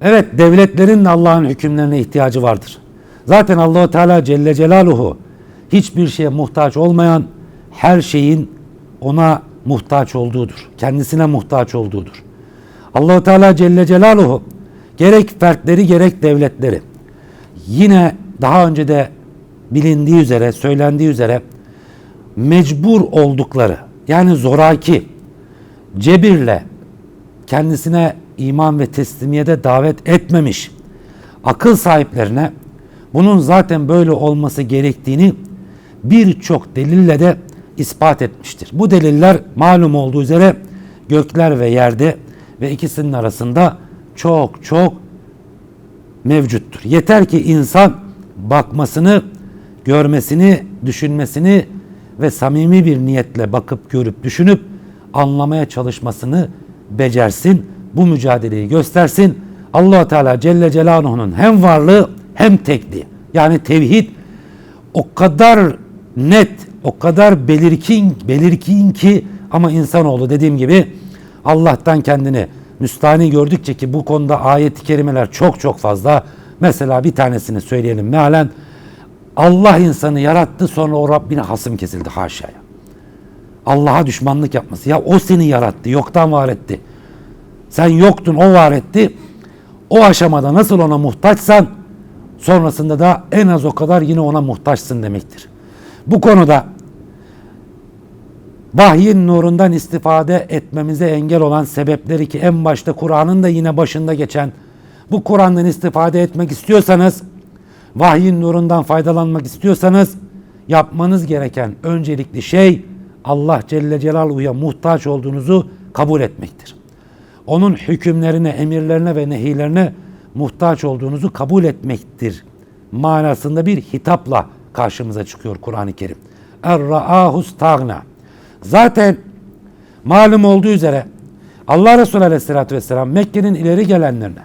Evet devletlerin de Allah'ın hükümlerine ihtiyacı vardır. Zaten Allahu Teala Celle Celaluhu hiçbir şeye muhtaç olmayan her şeyin ona muhtaç olduğudur. Kendisine muhtaç olduğudur. Allahu Teala Celle Celaluhu gerek fertleri gerek devletleri yine daha önce de bilindiği üzere, söylendiği üzere mecbur oldukları yani zoraki cebirle kendisine iman ve teslimiyete davet etmemiş akıl sahiplerine bunun zaten böyle olması gerektiğini birçok delille de ispat etmiştir. Bu deliller malum olduğu üzere gökler ve yerde ve ikisinin arasında çok çok mevcuttur. Yeter ki insan bakmasını, görmesini, düşünmesini ve samimi bir niyetle bakıp görüp düşünüp anlamaya çalışmasını becersin. Bu mücadeleyi göstersin. allah Teala Celle Celaluhu'nun hem varlığı hem tekliği. Yani tevhid o kadar net, o kadar belirkin, belirkin ki ama insanoğlu dediğim gibi Allah'tan kendini müstahni gördükçe ki bu konuda ayet-i kerimeler çok çok fazla. Mesela bir tanesini söyleyelim mealen. Allah insanı yarattı sonra o Rabbine hasım kesildi haşaya. Allah'a düşmanlık yapması. Ya o seni yarattı, yoktan var etti. Sen yoktun, o var etti. O aşamada nasıl ona muhtaçsan sonrasında da en az o kadar yine ona muhtaçsın demektir. Bu konuda vahyin nurundan istifade etmemize engel olan sebepleri ki en başta Kur'an'ın da yine başında geçen bu Kur'an'dan istifade etmek istiyorsanız vahyin nurundan faydalanmak istiyorsanız yapmanız gereken öncelikli şey Allah Celle Celaluhu'ya muhtaç olduğunuzu kabul etmektir. Onun hükümlerine, emirlerine ve nehilerine muhtaç olduğunuzu kabul etmektir. Manasında bir hitapla karşımıza çıkıyor Kur'an-ı Kerim. Er-ra'ahu stagna. Zaten malum olduğu üzere Allah Resulü Aleyhisselatü Vesselam Mekke'nin ileri gelenlerine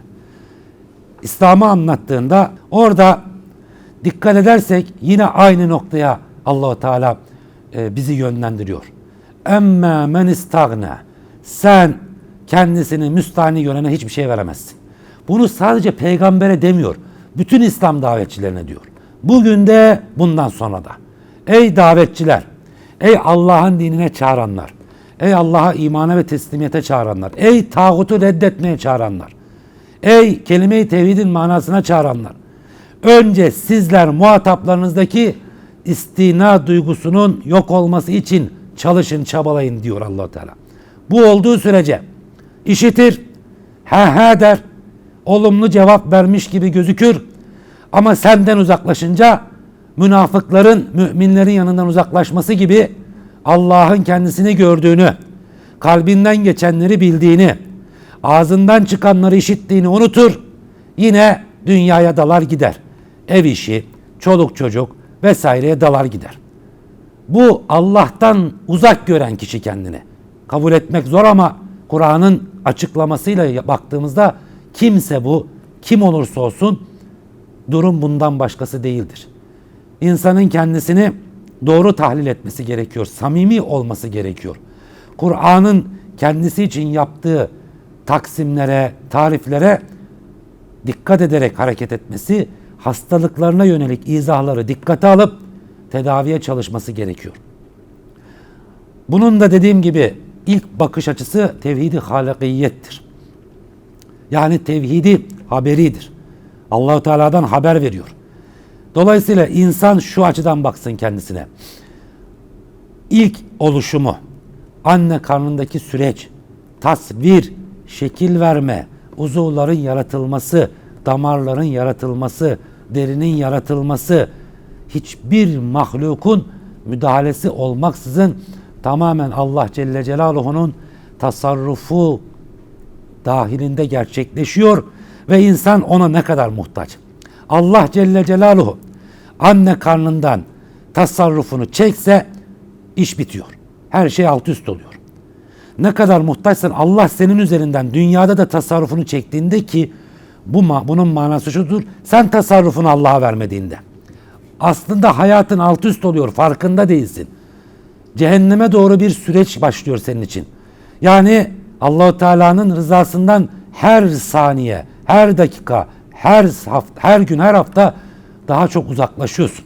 İslam'ı anlattığında orada dikkat edersek yine aynı noktaya Allahu Teala e, bizi yönlendiriyor. Emme men istagna. Sen kendisini müstahni görene hiçbir şey veremezsin. Bunu sadece peygambere demiyor. Bütün İslam davetçilerine diyor. Bugün de bundan sonra da. Ey davetçiler, ey Allah'ın dinine çağıranlar, ey Allah'a imana ve teslimiyete çağıranlar, ey tağutu reddetmeye çağıranlar, ey kelime-i tevhidin manasına çağıranlar. Önce sizler muhataplarınızdaki istina duygusunun yok olması için çalışın, çabalayın diyor allah Teala. Bu olduğu sürece işitir, he he der, olumlu cevap vermiş gibi gözükür ama senden uzaklaşınca münafıkların müminlerin yanından uzaklaşması gibi Allah'ın kendisini gördüğünü, kalbinden geçenleri bildiğini, ağzından çıkanları işittiğini unutur, yine dünyaya dalar gider. Ev işi, çoluk çocuk vesaireye dalar gider. Bu Allah'tan uzak gören kişi kendini. Kabul etmek zor ama Kur'an'ın açıklamasıyla baktığımızda kimse bu, kim olursa olsun durum bundan başkası değildir. İnsanın kendisini doğru tahlil etmesi gerekiyor. Samimi olması gerekiyor. Kur'an'ın kendisi için yaptığı taksimlere, tariflere dikkat ederek hareket etmesi, hastalıklarına yönelik izahları dikkate alıp tedaviye çalışması gerekiyor. Bunun da dediğim gibi ilk bakış açısı tevhidi halikiyettir. Yani tevhidi haberidir. Allahu Teala'dan haber veriyor. Dolayısıyla insan şu açıdan baksın kendisine. İlk oluşumu, anne karnındaki süreç, tasvir, şekil verme, uzuvların yaratılması, damarların yaratılması, derinin yaratılması, hiçbir mahlukun müdahalesi olmaksızın tamamen Allah Celle Celaluhu'nun tasarrufu dahilinde gerçekleşiyor ve insan ona ne kadar muhtaç. Allah Celle Celaluhu anne karnından tasarrufunu çekse iş bitiyor. Her şey alt üst oluyor. Ne kadar muhtaçsan Allah senin üzerinden dünyada da tasarrufunu çektiğinde ki bu bunun manası şudur. Sen tasarrufunu Allah'a vermediğinde. Aslında hayatın alt üst oluyor. Farkında değilsin. Cehenneme doğru bir süreç başlıyor senin için. Yani Allahu Teala'nın rızasından her saniye, her dakika, her hafta, her gün, her hafta daha çok uzaklaşıyorsun.